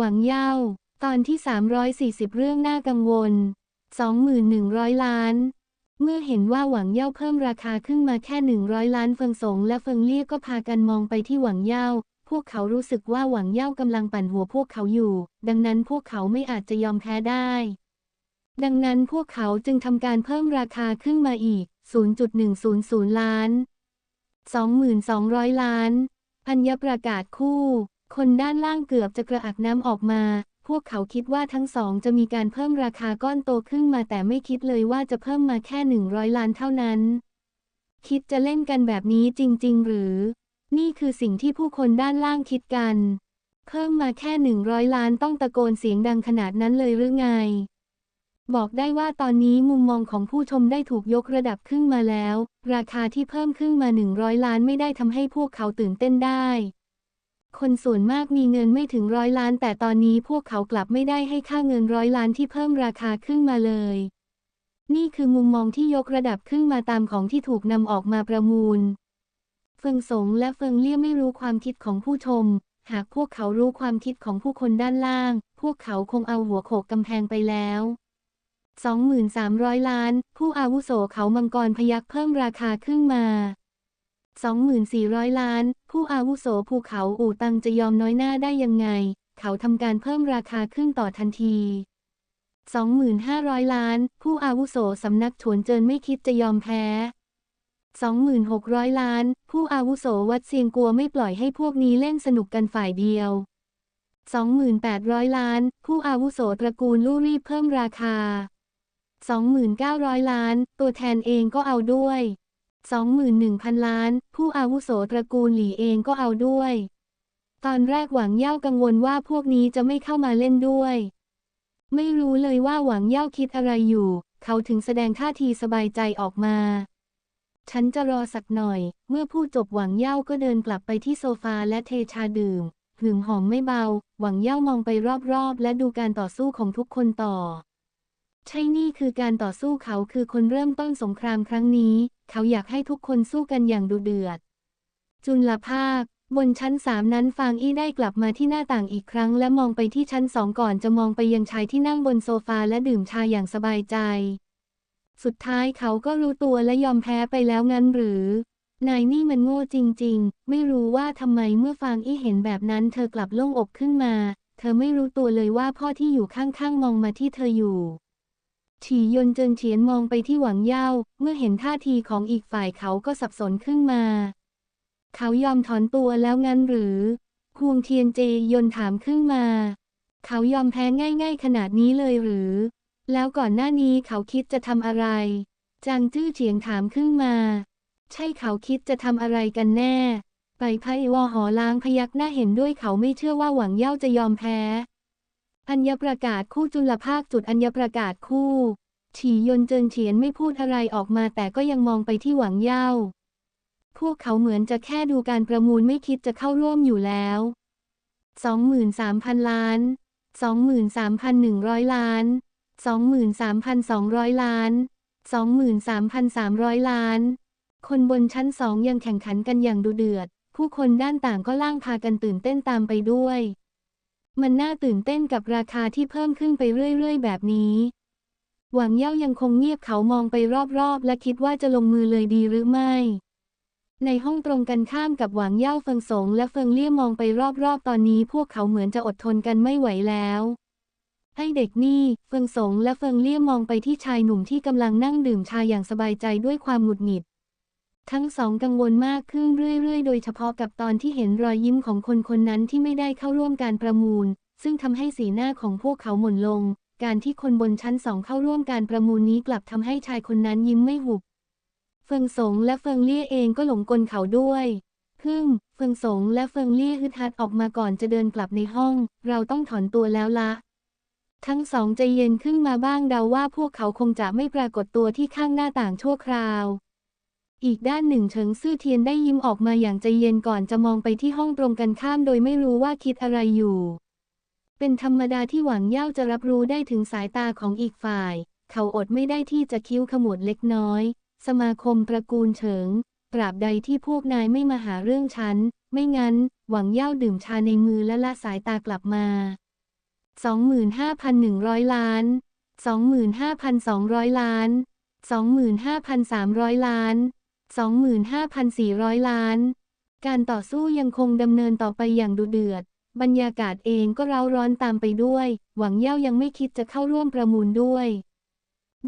หวังเย่า ตอนที่ 340 เรื่องน่ากังวล 2,100 ล้าน เมื่อเห็นว่าหวังเย่าเพิ่มราคาขึ้นมาแค่ 100 ล้านเฟิงสงและเฟิงเลี่ยก็พากันมองไปที่หวังเย่า พวกเขารู้สึกว่าหวังเย่ากำลังปั่นหัวพวกเขาอยู่ ดังนั้นพวกเขาไม่อาจจะยอมแพ้ได้ ดังนั้นพวกเขาจึงทำการเพิ่มราคาขึ้นมาอีก 0.100 ล้าน 2,200 ล้านอัญญประกาศคู่ คนด้านล่างเกือบจะกระอักน้ำออกมา พวกเขาคิดว่าทั้งสองจะมีการเพิ่มราคาก้อนโตขึ้นมาแต่ไม่คิดเลยว่าจะเพิ่มมาแค่ 100 ล้านเท่านั้น คิดจะเล่นกันแบบนี้จริง ๆ หรือ นี่คือสิ่งที่ผู้คนด้านล่างคิดกัน เพิ่มมาแค่ 100 ล้านต้องตะโกนเสียงดังขนาดนั้นเลยหรือไง บอกได้ว่าตอนนี้มุมมองของผู้ชมได้ถูกยกระดับขึ้นมาแล้ว ราคาที่เพิ่มขึ้นมา 100 ล้านไม่ได้ทำให้พวกเขาตื่นเต้นได้ คนส่วนมากมีเงินไม่ถึงร้อยล้าน แต่ตอนนี้พวกเขากลับไม่ได้ให้ค่าเงินร้อยล้านที่เพิ่มราคาขึ้นมาเลย นี่คือมุมมองที่ยกระดับขึ้นมาตามของที่ถูกนำออกมาประมูล เฟิงสงและเฟิงเลี่ยไม่รู้ความคิดของผู้ชม หากพวกเขารู้ความคิดของผู้คนด้านล่าง พวกเขาคงเอาหัวโขกกำแพงไปแล้ว2,300ล้าน ผู้อาวุโสเขามังกรพยักเพิ่มราคาขึ้นมา 2,400 ล้าน ผู้อาวุโสภูเขาอู่ตังจะยอมน้อยหน้าได้ยังไง เขาทำการเพิ่มราคาขึ้นต่อทันที 2,500ล้าน ผู้อาวุโสสำนักฉวนเจินไม่คิดจะยอมแพ้ 2,600 ล้าน ผู้อาวุโสวัดเซียงกัวไม่ปล่อยให้พวกนี้เล่นสนุกกันฝ่ายเดียว 2,800 ล้าน ผู้อาวุโสตระกูลลู่รีบเพิ่มราคา 2,900 ล้าน ตัวแทนเองก็เอาด้วย 21,000 ล้าน ผู้อาวุโสตระกูลหลี่เองก็เอาด้วย ตอนแรกหวังเย่ากังวลว่าพวกนี้จะไม่เข้ามาเล่นด้วย ไม่รู้เลยว่าหวังเย่าคิดอะไรอยู่ เขาถึงแสดงท่าทีสบายใจออกมา ฉันจะรอสักหน่อย เมื่อพูดจบหวังเย่าก็เดินกลับไปที่โซฟาและเทชาดื่มหึงหอมไม่เบา หวังเย่ามองไปรอบๆ และดูการต่อสู้ของทุกคนต่อ ใช่นี่คือการต่อสู้เขาคือคนเริ่มต้นสงครามครั้งนี้ เขาอยากให้ทุกคนสู้กันอย่างดุเดือด จุลภาค บนชั้นสามนั้นฟางอี้ได้กลับมาที่หน้าต่างอีกครั้ง และมองไปที่ชั้นสองก่อนจะมองไปยังชายที่นั่งบนโซฟาและดื่มชาอย่างสบายใจ สุดท้ายเขาก็รู้ตัวและยอมแพ้ไปแล้วงั้นหรือ นายนี่มันโง่จริง ๆ ไม่รู้ว่าทำไมเมื่อฟางอี้เห็นแบบนั้น เธอกลับโล่งอกขึ้นมา เธอไม่รู้ตัวเลยว่าพ่อที่อยู่ข้างๆมองมาที่เธออยู่ ฉียนเจินเฉียนมองไปที่หวังเย่าเมื่อเห็นท่าทีของอีกฝ่ายเขาก็สับสนขึ้นมา เขายอมถอนตัวแล้วงั้นหรือฮวงเทียนเจยนถามขึ้นมา เขายอมแพ้ง่าย ๆ ขนาดนี้เลยหรือ แล้วก่อนหน้านี้เขาคิดจะทำอะไร จางจื้อเฉียงถามขึ้นมา ใช่เขาคิดจะทำอะไรกันแน่ ไปไพ่วอหอล้างพยักหน้าเห็นด้วยเขาไม่เชื่อว่าหวังเย่าจะยอมแพ้ อัญญประกาศคู่จุลภาคจุดอัญญประกาศคู่ฉียนเจินเฉียนไม่พูดอะไรออกมาแต่ก็ยังมองไปที่หวังเย่า พวกเขาเหมือนจะแค่ดูการประมูลไม่คิดจะเข้าร่วมอยู่แล้ว 23,000 ล้าน 23,100 ล้าน 23,200 ล้าน 23,300 ล้าน คนบนชั้นสองยังแข่งขันกันอย่างดุเดือด ผู้คนด้านต่างก็ล่างพากันตื่นเต้นตามไปด้วย มันน่าตื่นเต้นกับราคาที่เพิ่มขึ้นไปเรื่อยๆ แบบนี้ หวังเย่ายังคงเงียบเขามองไปรอบๆ และคิดว่าจะลงมือเลยดีหรือไม่ ในห้องตรงกันข้ามกับหวังเย่าเฟิงสงและเฟิงเลี่ยมองไปรอบๆ ตอนนี้พวกเขาเหมือนจะอดทนกันไม่ไหวแล้วให้เด็กนี่ เฟิงสงและเฟิงเลี่ยมมองไปที่ชายหนุ่มที่กำลังนั่งดื่มชาอย่างสบายใจด้วยความหงุดหงิด ทั้งสองกังวลมากขึ้นเรื่อยๆ โดยเฉพาะกับตอนที่เห็นรอยยิ้มของคนคนนั้นที่ไม่ได้เข้าร่วมการประมูล ซึ่งทำให้สีหน้าของพวกเขาหม่นลง การที่คนบนชั้นสองเข้าร่วมการประมูลนี้กลับทำให้ชายคนนั้นยิ้มไม่หุบ เฟิงสงและเฟิงเลี่ยเองก็หลงกลเขาด้วยพึ่ง เฟิงสงและเฟิงเลี่ยฮึดฮัดออกมาก่อนจะเดินกลับในห้อง เราต้องถอนตัวแล้วละทั้งสองใจเย็นขึ้นมาบ้างเดาว่าพวกเขาคงจะไม่ปรากฏตัวที่ข้างหน้าต่างชั่วคราว อีกด้านหนึ่งเฉิงซื่อเทียนได้ยิ้มออกมาอย่างใจเย็นก่อนจะมองไปที่ห้องตรงกันข้ามโดยไม่รู้ว่าคิดอะไรอยู่ เป็นธรรมดาที่หวังเย่าจะรับรู้ได้ถึงสายตาของอีกฝ่าย เขาอดไม่ได้ที่จะคิ้วขมวดเล็กน้อย สมาคมตระกูลเฉิงตราบใดที่พวกนายไม่มาหาเรื่องฉัน ไม่งั้น หวังเย่าดื่มชาในมือและละสายตากลับมา 25,100 ล้าน 25,200 ล้าน 25,300 ล้าน 25,400 ล้าน การต่อสู้ยังคงดำเนินต่อไปอย่างดุเดือด บรรยากาศเองก็เร้าร้อนตามไปด้วย หวังเย่ายังไม่คิดจะเข้าร่วมประมูลด้วย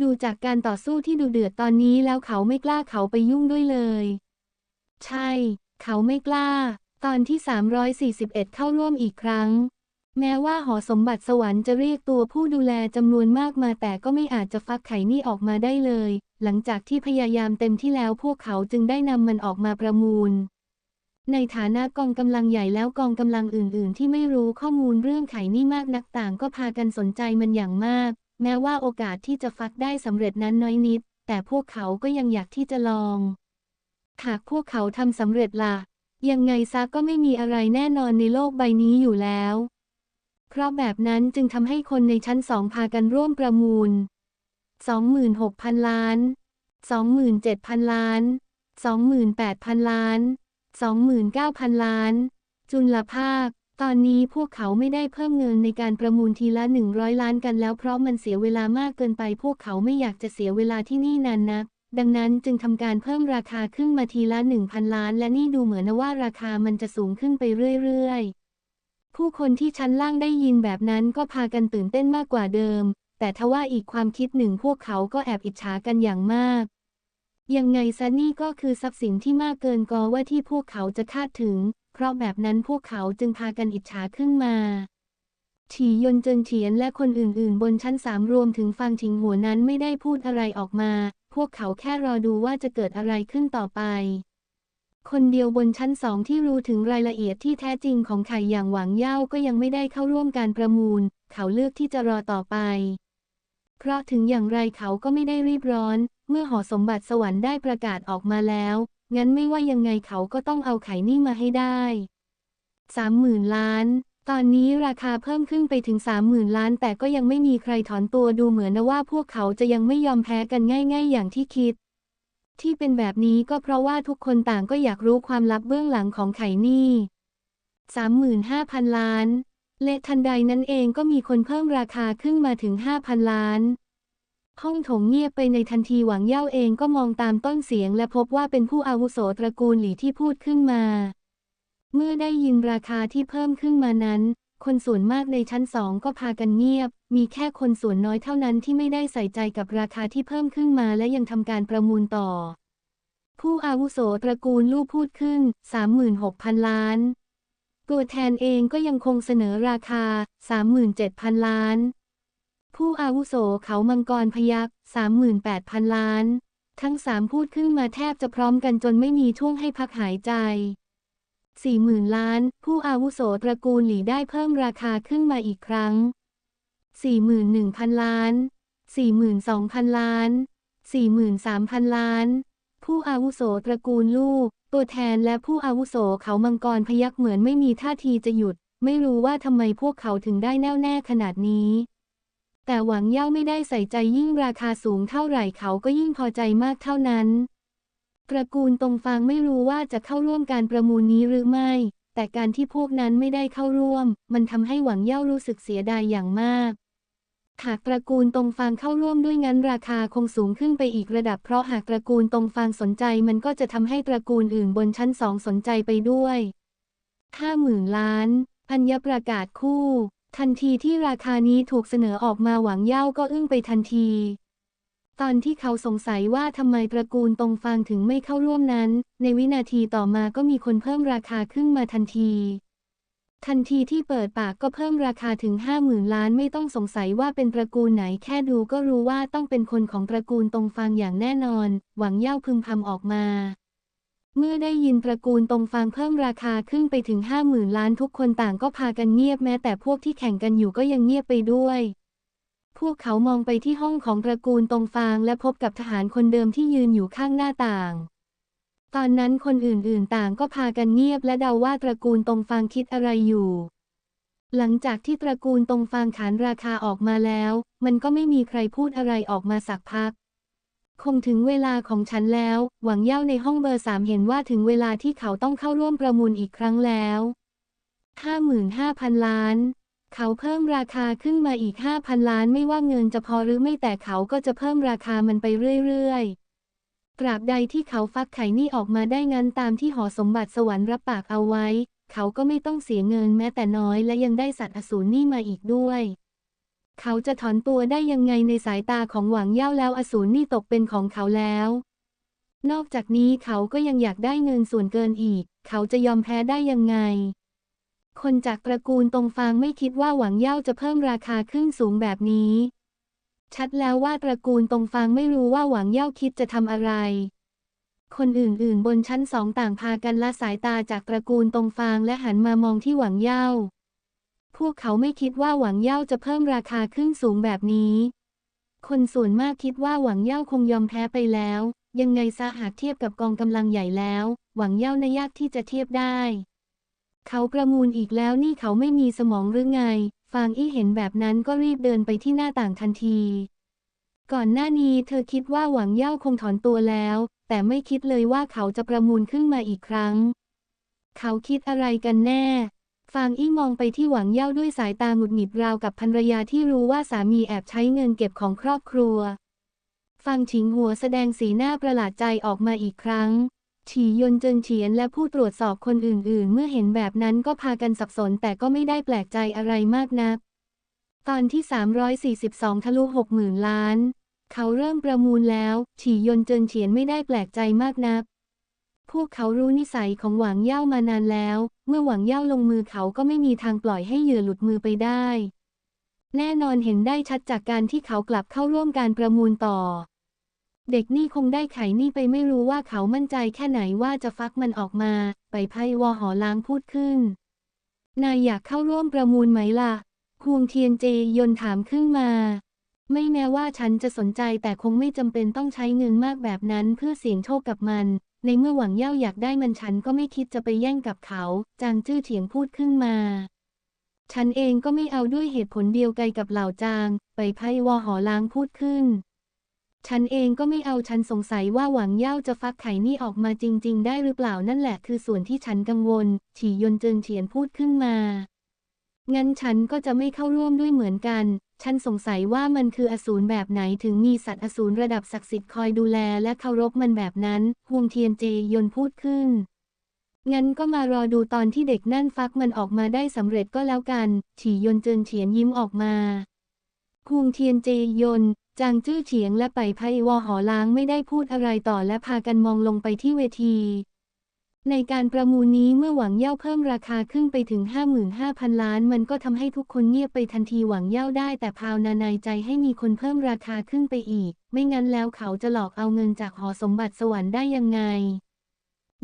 ดูจากการต่อสู้ที่ดุเดือดตอนนี้แล้วเขาไม่กล้าเขาไปยุ่งด้วยเลย ใช่ เขาไม่กล้า ตอนที่ 341 เข้าร่วมอีกครั้ง แม้ว่าหอสมบัติสวรรค์จะเรียกตัวผู้ดูแลจำนวนมากมาแต่ก็ไม่อาจจะฟักไข่นี่ออกมาได้เลย หลังจากที่พยายามเต็มที่แล้วพวกเขาจึงได้นำมันออกมาประมูล ในฐานะกองกำลังใหญ่แล้วกองกำลังอื่น ๆ ที่ไม่รู้ข้อมูลเรื่องไข่นี่มากนักต่างก็พากันสนใจมันอย่างมาก แม้ว่าโอกาสที่จะฟักได้สำเร็จนั้นน้อยนิด แต่พวกเขาก็ยังอยากที่จะลองหากพวกเขาทำสำเร็จล่ะ ยังไงซะก็ไม่มีอะไรแน่นอนในโลกใบนี้อยู่แล้ว เพราะแบบนั้นจึงทำให้คนในชั้นสองพากันร่วมประมูล 26,000 ล้าน 27,000 ล้าน 28,000 ล้าน 29,000 ล้าน จุลภาค ตอนนี้พวกเขาไม่ได้เพิ่มเงินในการประมูลทีละ 100 ล้านกันแล้วเพราะมันเสียเวลามากเกินไป พวกเขาไม่อยากจะเสียเวลาที่นี่นานนัก ดังนั้นจึงทำการเพิ่มราคาขึ้นมาทีละ 1,000 ล้าน และนี่ดูเหมือนว่าราคามันจะสูงขึ้นไปเรื่อยๆ ผู้คนที่ชั้นล่างได้ยินแบบนั้นก็พากันตื่นเต้นมากกว่าเดิม แต่ทว่าอีกความคิดหนึ่งพวกเขาก็แอบอิจฉากันอย่างมาก ยังไงซะนี่ก็คือทรัพย์สินที่มากเกินกอว่าที่พวกเขาจะคาดถึง เพราะแบบนั้นพวกเขาจึงพากันอิจฉาขึ้นมาฉียนเจินเฉียนและคนอื่นๆ บนชั้นสามรวมถึงฟังชิงหัวนั้นไม่ได้พูดอะไรออกมา พวกเขาแค่รอดูว่าจะเกิดอะไรขึ้นต่อไป คนเดียวบนชั้นสองที่รู้ถึงรายละเอียดที่แท้จริงของไข่อย่างหวังเย่าก็ยังไม่ได้เข้าร่วมการประมูล เขาเลือกที่จะรอต่อไป เพราะถึงอย่างไรเขาก็ไม่ได้รีบร้อน เมื่อหอสมบัติสวรรค์ได้ประกาศออกมาแล้ว งั้นไม่ว่ายังไงเขาก็ต้องเอาไข่นี่มาให้ได้สามหมื่นล้าน ตอนนี้ราคาเพิ่มขึ้นไปถึงสามหมื่นล้าน แต่ก็ยังไม่มีใครถอนตัวดูเหมือนนะว่าพวกเขาจะยังไม่ยอมแพ้กันง่าย ๆ อย่างที่คิด ที่เป็นแบบนี้ก็เพราะว่าทุกคนต่างก็อยากรู้ความลับเบื้องหลังของไข่นี่สามหมื่นห้าพันล้าน และทันใดนั้นเองก็มีคนเพิ่มราคาขึ้นมาถึงห้าพันล้าน ห้องโถงเงียบไปในทันทีหวังเย่าเองก็มองตามต้นเสียงและพบว่าเป็นผู้อาวุโสตระกูลหลี่ที่พูดขึ้นมา เมื่อได้ยินราคาที่เพิ่มขึ้นมานั้น คนส่วนมากในชั้นสองก็พากันเงียบ มีแค่คนส่วนน้อยเท่านั้นที่ไม่ได้ใส่ใจกับราคาที่เพิ่มขึ้นมาและยังทำการประมูลต่อ ผู้อาวุโสตระกูลลูกพูดขึ้น 36,000 ล้าน ตัวแทนเองก็ยังคงเสนอราคา 37,000 ล้าน ผู้อาวุโสเขามังกรพยัก38,000 ล้าน ทั้งสามพูดขึ้นมาแทบจะพร้อมกันจนไม่มีช่วงให้พักหายใจ 40,000 ล้าน ผู้อาวุโสตระกูลหลี่ได้เพิ่มราคาขึ้นมาอีกครั้ง 41,000 ล้าน 42,000 ล้าน 43,000 ล้าน ผู้อาวุโสตระกูลลูก ตัวแทนและผู้อาวุโสเขามังกรพยักเหมือนไม่มีท่าทีจะหยุด ไม่รู้ว่าทำไมพวกเขาถึงได้แน่วแน่ขนาดนี้ แต่หวังเย่าไม่ได้ใส่ใจยิ่งราคาสูงเท่าไหร่เขาก็ยิ่งพอใจมากเท่านั้น ตระกูลตรงฟางไม่รู้ว่าจะเข้าร่วมการประมูลนี้หรือไม่ แต่การที่พวกนั้นไม่ได้เข้าร่วม มันทำให้หวังเย่ารู้สึกเสียดายอย่างมาก หากตระกูลตรงฟางเข้าร่วมด้วยงั้นราคาคงสูงขึ้นไปอีกระดับเพราะหากตระกูลตรงฟางสนใจมันก็จะทำให้ตระกูลอื่นบนชั้นสองสนใจไปด้วยห้าหมื่นล้านอัญญประกาศคู่ ทันทีที่ราคานี้ถูกเสนอออกมาหวังเย่าก็อึ้งไปทันที ตอนที่เขาสงสัยว่าทำไมตระกูลตรงฟางถึงไม่เข้าร่วมนั้น ในวินาทีต่อมาก็มีคนเพิ่มราคาขึ้นมาทันที ทันทีที่เปิดปากก็เพิ่มราคาถึงห้าหมื่นล้านไม่ต้องสงสัยว่าเป็นตระกูลไหนแค่ดูก็รู้ว่าต้องเป็นคนของตระกูลตรงฟางอย่างแน่นอน หวังเย่าพึมพำออกมา เมื่อได้ยินตระกูลตรงฟางเพิ่มราคาขึ้นไปถึงห้าหมื่นล้านทุกคนต่างก็พากันเงียบแม้แต่พวกที่แข่งกันอยู่ก็ยังเงียบไปด้วย พวกเขามองไปที่ห้องของตระกูลตรงฟางและพบกับทหารคนเดิมที่ยืนอยู่ข้างหน้าต่าง ตอนนั้นคนอื่นๆต่างก็พากันเงียบและเดาว่าตระกูลตรงฟางคิดอะไรอยู่ หลังจากที่ตระกูลตรงฟางขานราคาออกมาแล้ว มันก็ไม่มีใครพูดอะไรออกมาสักพัก คงถึงเวลาของฉันแล้ว หวังเย่าในห้องเบอร์สามเห็นว่าถึงเวลาที่เขาต้องเข้าร่วมประมูลอีกครั้งแล้ว55,000ล้าน เขาเพิ่มราคาขึ้นมาอีก5,000ล้านไม่ว่าเงินจะพอหรือไม่แต่เขาก็จะเพิ่มราคามันไปเรื่อยๆ ตราบใดที่เขาฟักไข่นี่ออกมาได้งั้นตามที่หอสมบัติสวรรค์รับปากเอาไว้ เขาก็ไม่ต้องเสียเงินแม้แต่น้อยและยังได้สัตว์อสูรนี่มาอีกด้วย เขาจะถอนตัวได้ยังไงในสายตาของหวังเย่าแล้วอสูรนี่ตกเป็นของเขาแล้ว นอกจากนี้เขาก็ยังอยากได้เงินส่วนเกินอีก เขาจะยอมแพ้ได้ยังไง คนจากตระกูลตรงฟางไม่คิดว่าหวังเย่าจะเพิ่มราคาขึ้นสูงแบบนี้ ชัดแล้วว่าตระกูลตรงฟางไม่รู้ว่าหวังเย่าคิดจะทำอะไร คนอื่นๆ บนชั้นสองต่างพากันละสายตาจากตระกูลตรงฟางและหันมามองที่หวังเย่า พวกเขาไม่คิดว่าหวังเย่าจะเพิ่มราคาขึ้นสูงแบบนี้ คนส่วนมากคิดว่าหวังเย่าคงยอมแพ้ไปแล้ว ยังไงซะหากเทียบกับกองกำลังใหญ่แล้ว หวังเย่าน่ายากที่จะเทียบได้ เขาประมูลอีกแล้วนี่เขาไม่มีสมองหรือไง ฟางอี้เห็นแบบนั้นก็รีบเดินไปที่หน้าต่างทันที ก่อนหน้านี้เธอคิดว่าหวังเย่าคงถอนตัวแล้ว แต่ไม่คิดเลยว่าเขาจะประมูลขึ้นมาอีกครั้ง เขาคิดอะไรกันแน่ ฟางอี้มองไปที่หวังเย่าด้วยสายตาหงุดหงิดราวกับภรรยาที่รู้ว่าสามีแอบใช้เงินเก็บของครอบครัวฟังฉิงหัวแสดงสีหน้าประหลาดใจออกมาอีกครั้ง ฉียนเจินเฉียนและผู้ตรวจสอบคนอื่นๆ เมื่อเห็นแบบนั้นก็พากันสับสนแต่ก็ไม่ได้แปลกใจอะไรมากนัก ตอนที่ 342 ทะลุ 60,000 ล้าน เขาเริ่มประมูลแล้วฉียนเจินเฉียนไม่ได้แปลกใจมากนัก พวกเขารู้นิสัยของหวังเย่ามานานแล้ว เมื่อหวังเย่าลงมือเขาก็ไม่มีทางปล่อยให้เหยื่อหลุดมือไปได้ แน่นอนเห็นได้ชัดจากการที่เขากลับเข้าร่วมการประมูลต่อ เด็กนี่คงได้ไขนี่ไปไม่รู้ว่าเขามั่นใจแค่ไหนว่าจะฟักมันออกมา ไปไพ่วอหอล้างพูดขึ้น นายอยากเข้าร่วมประมูลไหมล่ะฮวงเทียนเจยนถามขึ้นมา ไม่แม้ว่าฉันจะสนใจแต่คงไม่จำเป็นต้องใช้เงินมากแบบนั้นเพื่อเสี่ยงโชคกับมัน ในเมื่อหวังเย่าอยากได้มันฉันก็ไม่คิดจะไปแย่งกับเขา จางจื้อเถียงพูดขึ้นมา ฉันเองก็ไม่เอาด้วยเหตุผลเดียวกันกับเหล่าจาง ไปไพ่วอหอล้างพูดขึ้น ฉันเองก็ไม่เอาฉันสงสัยว่าหวังเย่าจะฟักไข่นี่ออกมาจริง ๆ ได้หรือเปล่านั่นแหละคือส่วนที่ฉันกังวล ฉียนเจิงเฉียนพูดขึ้นมา งั้นฉันก็จะไม่เข้าร่วมด้วยเหมือนกัน ฉันสงสัยว่ามันคืออสูรแบบไหนถึงมีสัตว์อสูรระดับศักดิ์สิทธิ์คอยดูแลและเคารพมันแบบนั้นฮวงเทียนเจยนพูดขึ้นงั้นก็มารอดูตอนที่เด็กนั่นฟักมันออกมาได้สำเร็จก็แล้วกัน ฉียนเจิงเฉียนยิ้มออกมาฮวงเทียนเจยน จางจื้อเฉียงและไปไพวอหอล้างไม่ได้พูดอะไรต่อและพากันมองลงไปที่เวที ในการประมูลนี้เมื่อหวังเย่าเพิ่มราคาขึ้นไปถึง 55,000 ล้าน มันก็ทำให้ทุกคนเงียบไปทันทีหวังเย่าได้แต่พาวนาในใจให้มีคนเพิ่มราคาขึ้นไปอีก ไม่งั้นแล้วเขาจะหลอกเอาเงินจากหอสมบัติสวรรค์ได้ยังไง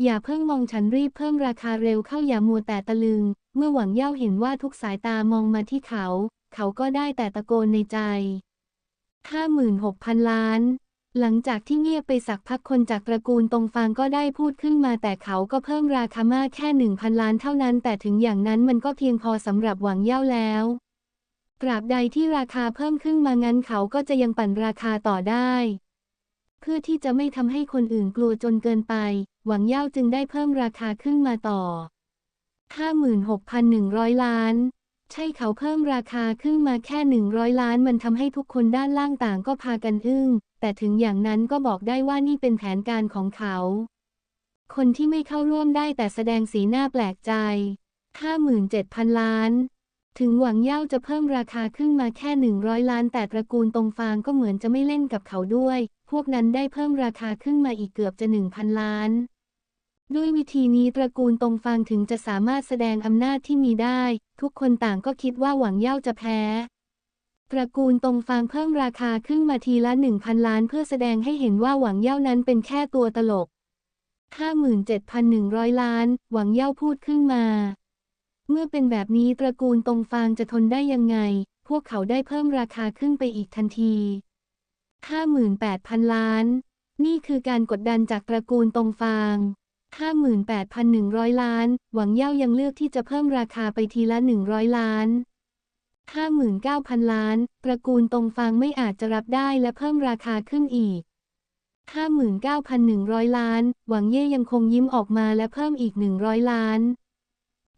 อย่าเพิ่งมองฉันรีบเพิ่มราคาเร็วเข้าอย่ามัวแต่ตะลึง เมื่อหวังเย่าเห็นว่าทุกสายตามองมาที่เขา เขาก็ได้แต่ตะโกนในใจ 56,000 ล้าน หลังจากที่เงียบไปสักพักคนจากตระกูลตรงฟางก็ได้พูดขึ้นมาแต่เขาก็เพิ่มราคามากแค่ 1,000 ล้านเท่านั้น แต่ถึงอย่างนั้นมันก็เพียงพอสำหรับหวังเย่าแล้วตราบใดที่ราคาเพิ่มขึ้นมางั้นเขาก็จะยังปั่นราคาต่อได้ เพื่อที่จะไม่ทำให้คนอื่นกลัวจนเกินไป หวังเย่าจึงได้เพิ่มราคาขึ้นมาต่อ 56,100 ล้าน ใช่เขาเพิ่มราคาขึ้นมาแค่ 100 ล้านมันทำให้ทุกคนด้านล่างต่างก็พากันอึ้ง แต่ถึงอย่างนั้นก็บอกได้ว่านี่เป็นแผนการของเขา คนที่ไม่เข้าร่วมได้แต่แสดงสีหน้าแปลกใจ 57,000 ล้าน ถึงหวังเย่าจะเพิ่มราคาขึ้นมาแค่ 100 ล้าน แต่ตระกูลตรงฟางก็เหมือนจะไม่เล่นกับเขาด้วย พวกนั้นได้เพิ่มราคาขึ้นมาอีกเกือบจะ 1,000 ล้าน ด้วยวิธีนี้ตระกูลตรงฟางถึงจะสามารถแสดงอำนาจที่มีได้ ทุกคนต่างก็คิดว่าหวังเย่าจะแพ้ ตระกูลตรงฟางเพิ่มราคาขึ้นมาทีละ 1,000 ล้านเพื่อแสดงให้เห็นว่าหวังเย่านั้นเป็นแค่ตัวตลก 57,100 ล้าน หวังเย่าพูดขึ้นมา เมื่อเป็นแบบนี้ตระกูลตรงฟางจะทนได้ยังไง พวกเขาได้เพิ่มราคาขึ้นไปอีกทันที 58,000 ล้าน นี่คือการกดดันจากตระกูลตรงฟาง 58,100 ล้าน หวังเย่ายังเลือกที่จะเพิ่มราคาไปทีละ 100 ล้าน 59,000 ล้าน ตระกูลตรงฟางไม่อาจจะรับได้และเพิ่มราคาขึ้นอีก 59,100 ล้าน หวังเย่ยังคงยิ้มออกมาและเพิ่มอีก 100 ล้าน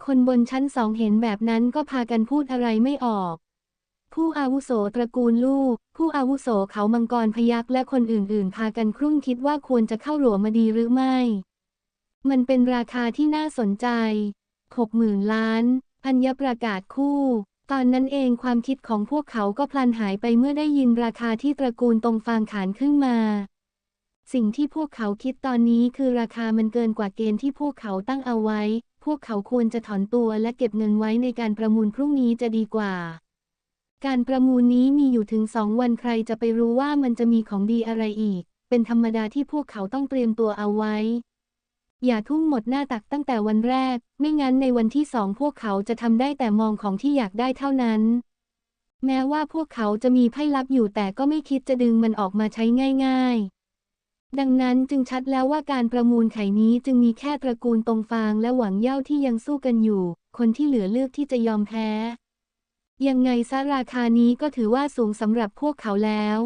คนบนชั้นสองเห็นแบบนั้นก็พากันพูดอะไรไม่ออก ผู้อาวุโสตระกูลลูก ผู้อาวุโสเขามังกรพยักและคนอื่นๆ พากันครุ่นคิดว่าควรจะเข้าหลัวมาดีหรือไม่ มันเป็นราคาที่น่าสนใจหกหมื่นล้านอัญญประกาศคู่ ตอนนั้นเองความคิดของพวกเขาก็พลันหายไปเมื่อได้ยินราคาที่ตระกูลตรงฟางขานขึ้นมา สิ่งที่พวกเขาคิดตอนนี้คือราคามันเกินกว่าเกณฑ์ที่พวกเขาตั้งเอาไว้ พวกเขาควรจะถอนตัวและเก็บเงินไว้ในการประมูลพรุ่งนี้จะดีกว่าการประมูลนี้มีอยู่ถึงสองวันใครจะไปรู้ว่ามันจะมีของดีอะไรอีก เป็นธรรมดาที่พวกเขาต้องเตรียมตัวเอาไว้ อย่าทุ่มหมดหน้าตักตั้งแต่วันแรก ไม่งั้นในวันที่สองพวกเขาจะทำได้แต่มองของที่อยากได้เท่านั้น แม้ว่าพวกเขาจะมีไพ่ลับอยู่แต่ก็ไม่คิดจะดึงมันออกมาใช้ง่าย ๆ ดังนั้นจึงชัดแล้วว่าการประมูลไข่นี้จึงมีแค่ตระกูลตรงฟางและหวังเย่าที่ยังสู้กันอยู่ คนที่เหลือเลือกที่จะยอมแพ้ ยังไงซะราคานี้ก็ถือว่าสูงสำหรับพวกเขาแล้ว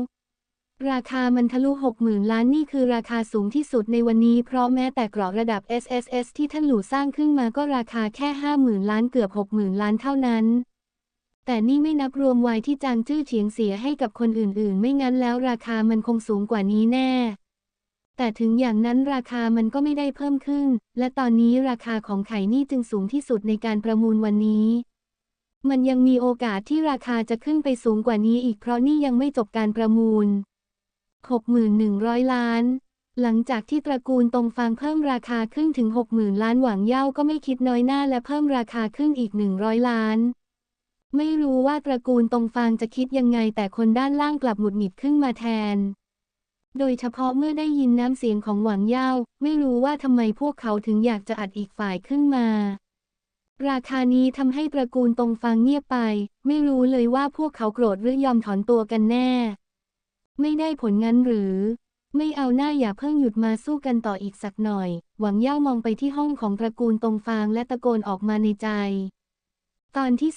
ราคามันทะลุหกหมื่นล้านนี่คือราคาสูงที่สุดในวันนี้ เพราะแม้แต่กราะระดับ SSS ที่ท่านหลู่สร้างขึ้นมาก็ราคาแค่ห้าหมื่นล้านเกือบหกหมื่นล้านเท่านั้น แต่นี่ไม่นับรวมวัยที่จางจื้อเฉียงเสียให้กับคนอื่นๆ ไม่งั้นแล้วราคามันคงสูงกว่านี้แน่ แต่ถึงอย่างนั้นราคามันก็ไม่ได้เพิ่มขึ้น และตอนนี้ราคาของไข่นี่จึงสูงที่สุดในการประมูลวันนี้มันยังมีโอกาสที่ราคาจะขึ้นไปสูงกว่านี้อีกเพราะนี่ยังไม่จบการประมูล 61,100 ล้าน หลังจากที่ตระกูลตรงฟางเพิ่มราคาขึ้นถึง 60,000 ล้านหวังเย่าก็ไม่คิดน้อยหน้าและเพิ่มราคาขึ้นอีก 100 ล้าน ไม่รู้ว่าตระกูลตรงฟางจะคิดยังไงแต่คนด้านล่างกลับหงุดหงิดขึ้นมาแทน โดยเฉพาะเมื่อได้ยินน้ำเสียงของหวังเย่าไม่รู้ว่าทำไมพวกเขาถึงอยากจะอัดอีกฝ่ายขึ้นมาราคานี้ทำให้ตระกูลตรงฟางเงียบไป ไม่รู้เลยว่าพวกเขาโกรธหรือยอมถอนตัวกันแน่ ไม่ได้ผลงั้นหรือ ไม่เอาหน้าอย่าเพิ่งหยุดมาสู้กันต่ออีกสักหน่อย หวังเย่ามองไปที่ห้องของตระกูลตรงฟางและตะโกนออกมาในใจ ตอนที่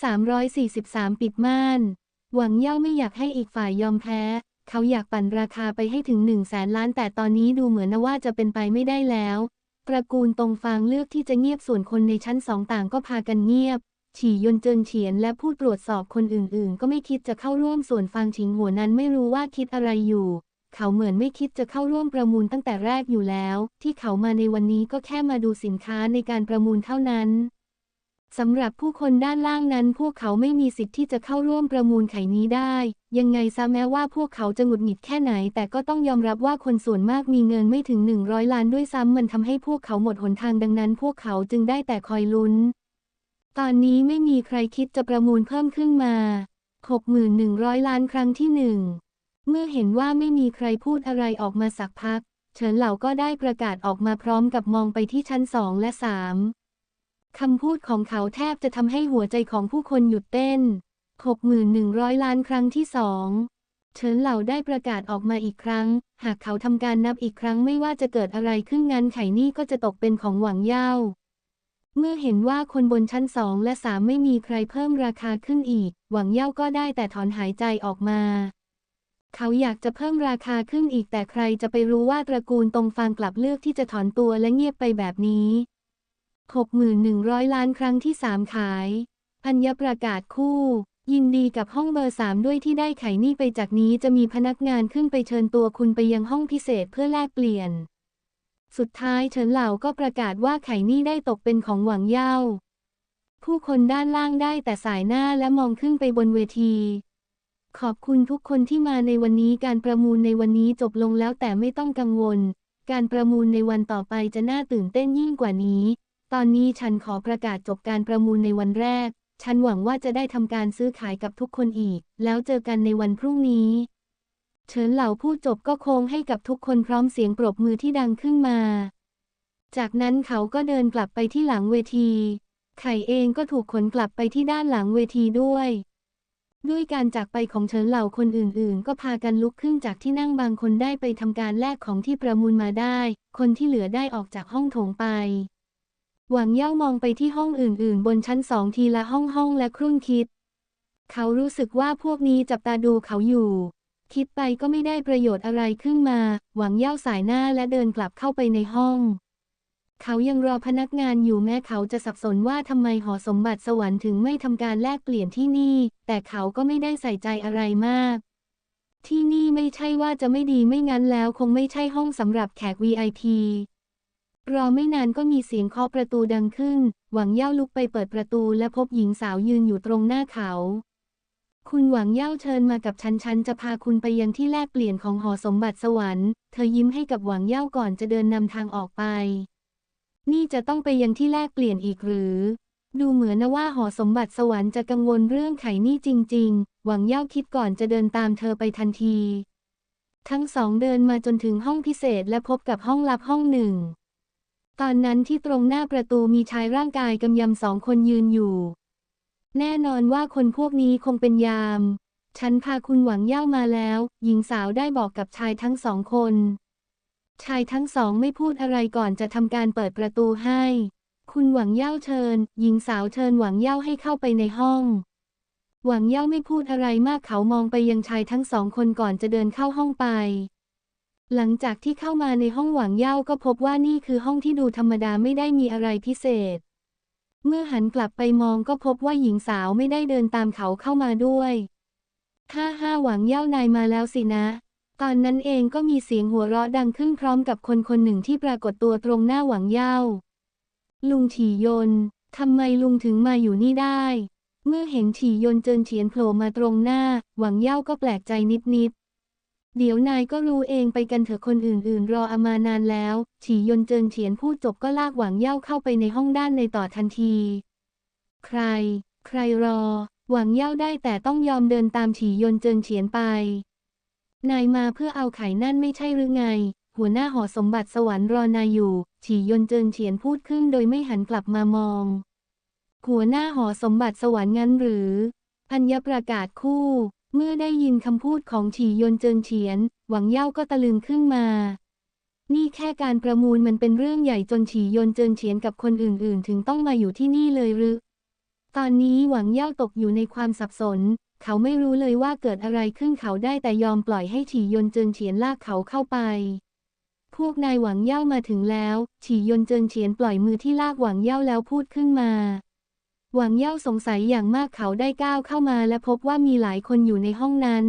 343 ปิดม่าน หวังเย่าไม่อยากให้อีกฝ่ายยอมแพ้ เขาอยากปั่นราคาไปให้ถึง1นึ่งแสนล้าน แต่ตอนนี้ดูเหมือนว่าจะเป็นไปไม่ได้แล้ว ตระกูลตรงฟางเลือกที่จะเงียบส่วนคนในชั้นสองต่างก็พากันเงียบ ฉี่ยนเจินเฉียนและผู้ตรวจสอบคนอื่นๆ ก็ไม่คิดจะเข้าร่วมส่วนฟางชิงหัวนั้นไม่รู้ว่าคิดอะไรอยู่ เขาเหมือนไม่คิดจะเข้าร่วมประมูลตั้งแต่แรกอยู่แล้ว ที่เขามาในวันนี้ก็แค่มาดูสินค้าในการประมูลเท่านั้นสำหรับผู้คนด้านล่างนั้น พวกเขาไม่มีสิทธิ์ที่จะเข้าร่วมประมูลไข่นี้ได้ ยังไงซะแม้ว่าพวกเขาจะหงุดหงิดแค่ไหน แต่ก็ต้องยอมรับว่าคนส่วนมากมีเงินไม่ถึง 100 ล้านด้วยซ้ำมันทำให้พวกเขาหมดหนทางดังนั้น พวกเขาจึงได้แต่คอยลุ้น ตอนนี้ไม่มีใครคิดจะประมูลเพิ่มขึ้นมา61,100 ล้านครั้งที่หนึ่ง เมื่อเห็นว่าไม่มีใครพูดอะไรออกมาสักพัก เฉินเหล่าก็ได้ประกาศออกมาพร้อมกับมองไปที่ชั้นสองและสามคำพูดของเขาแทบจะทำให้หัวใจของผู้คนหยุดเต้น 61,100 ล้านครั้งที่สองเฉินเหล่าได้ประกาศออกมาอีกครั้ง หากเขาทำการนับอีกครั้งไม่ว่าจะเกิดอะไรขึ้นงั้นไขนี่ก็จะตกเป็นของหวังเย่า เมื่อเห็นว่าคนบนชั้นสองและสามไม่มีใครเพิ่มราคาขึ้นอีก หวังเย่าก็ได้แต่ถอนหายใจออกมา เขาอยากจะเพิ่มราคาขึ้นอีกแต่ใครจะไปรู้ว่าตระกูลตรงฟางกลับเลือกที่จะถอนตัวและเงียบไปแบบนี้6,100 ล้านครั้งที่สามขายอัญญประกาศคู่ ยินดีกับห้องเบอร์สามด้วยที่ได้ไขนี่ไปจากนี้จะมีพนักงานขึ้นไปเชิญตัวคุณไปยังห้องพิเศษเพื่อแลกเปลี่ยน สุดท้ายเฉินเหล่าก็ประกาศว่าไข่นี่ได้ตกเป็นของหวังเย่า ผู้คนด้านล่างได้แต่สายหน้าและมองขึ้นไปบนเวที ขอบคุณทุกคนที่มาในวันนี้การประมูลในวันนี้จบลงแล้วแต่ไม่ต้องกังวล การประมูลในวันต่อไปจะน่าตื่นเต้นยิ่งกว่านี้ ตอนนี้ฉันขอประกาศจบการประมูลในวันแรก ฉันหวังว่าจะได้ทำการซื้อขายกับทุกคนอีก แล้วเจอกันในวันพรุ่งนี้ เฉินเหล่าพูดจบก็โค้งให้กับทุกคนพร้อมเสียงปรบมือที่ดังขึ้นมา จากนั้นเขาก็เดินกลับไปที่หลังเวที ไข่เองก็ถูกขนกลับไปที่ด้านหลังเวทีด้วย ด้วยการจากไปของเฉินเหล่าคนอื่นๆ ก็พากันลุกขึ้นจากที่นั่งบางคนได้ไปทำการแลกของที่ประมูลมาได้ คนที่เหลือได้ออกจากห้องโถงไป หวังเย่ามองไปที่ห้องอื่นๆ บนชั้นสองทีละห้องห้องและครุ่นคิด เขารู้สึกว่าพวกนี้จับตาดูเขาอยู่ คิดไปก็ไม่ได้ประโยชน์อะไรขึ้นมา หวังเย่าสายหน้าและเดินกลับเข้าไปในห้อง เขายังรอพนักงานอยู่แม้เขาจะสับสนว่าทำไมหอสมบัติสวรรค์ถึงไม่ทำการแลกเปลี่ยนที่นี่ แต่เขาก็ไม่ได้ใส่ใจอะไรมาก ที่นี่ไม่ใช่ว่าจะไม่ดีไม่งั้นแล้วคงไม่ใช่ห้องสำหรับแขก VIP รอไม่นานก็มีเสียงเคาะประตูดังขึ้น หวังเย่าลุกไปเปิดประตูและพบหญิงสาวยืนอยู่ตรงหน้าเขา คุณหวังเย่าเชิญมากับฉันฉันจะพาคุณไปยังที่แลกเปลี่ยนของหอสมบัติสวรรค์ เธอยิ้มให้กับหวังเย่าก่อนจะเดินนำทางออกไป นี่จะต้องไปยังที่แลกเปลี่ยนอีกหรือ ดูเหมือนนะว่าหอสมบัติสวรรค์จะกังวลเรื่องไขนี่จริง ๆ หวังเย่าคิดก่อนจะเดินตามเธอไปทันที ทั้งสองเดินมาจนถึงห้องพิเศษและพบกับห้องลับห้องหนึ่ง ตอนนั้นที่ตรงหน้าประตูมีชายร่างกายกำยำสองคนยืนอยู่ แน่นอนว่าคนพวกนี้คงเป็นยาม ฉันพาคุณหวังเย่ามาแล้ว หญิงสาวได้บอกกับชายทั้งสองคน ชายทั้งสองไม่พูดอะไรก่อนจะทำการเปิดประตูให้ คุณหวังเย่าเชิญ หญิงสาวเชิญหวังเย่าให้เข้าไปในห้อง หวังเย่าไม่พูดอะไรมากเขามองไปยังชายทั้งสองคนก่อนจะเดินเข้าห้องไป หลังจากที่เข้ามาในห้องหวังเย่าก็พบว่านี่คือห้องที่ดูธรรมดาไม่ได้มีอะไรพิเศษ เมื่อหันกลับไปมองก็พบว่าหญิงสาวไม่ได้เดินตามเขาเข้ามาด้วยห้าห้าหวังเย่านายมาแล้วสินะ ตอนนั้นเองก็มีเสียงหัวเราะดังขึ้นพร้อมกับคนคนหนึ่งที่ปรากฏตัวตรงหน้าหวังเย่า ลุงฉียนทำไมลุงถึงมาอยู่นี่ได้ เมื่อเห็นฉียนเจินเฉียนโผล่มาตรงหน้า หวังเย่าก็แปลกใจนิดๆ เดี๋ยวนายก็รู้เองไปกันเถอะคนอื่นๆ รออามานานแล้ว ฉียนเจินเฉียนพูดจบก็ลากหวังเย่าเข้าไปในห้องด้านในต่อทันที ใคร ใครรอ หวังเย่าได้แต่ต้องยอมเดินตามฉียนเจินเฉียนไป นายมาเพื่อเอาไข่นั่นไม่ใช่หรือไง หัวหน้าหอสมบัติสวรรค์รอนายอยู่ ฉียนเจินเฉียนพูดขึ้นโดยไม่หันกลับมามอง หัวหน้าหอสมบัติสวรรค์งั้นหรือ พัญญประกาศคู่ เมื่อได้ยินคำพูดของฉียนเจินเฉียน หวังเย่าก็ตะลึงขึ้นมา นี่แค่การประมูลมันเป็นเรื่องใหญ่จนฉียนเจินเฉียนกับคนอื่นๆ ถึงต้องมาอยู่ที่นี่เลยหรือ ตอนนี้หวังเย่าตกอยู่ในความสับสน เขาไม่รู้เลยว่าเกิดอะไรขึ้นเขาได้แต่ยอมปล่อยให้ฉียนเจินเฉียนลากเขาเข้าไป พวกนายหวังเย่ามาถึงแล้ว ฉียนเจินเฉียนปล่อยมือที่ลากหวังเย่าแล้วพูดขึ้นมา หวังเย่าสงสัยอย่างมากเขาได้ก้าวเข้ามาและพบว่ามีหลายคนอยู่ในห้องนั้น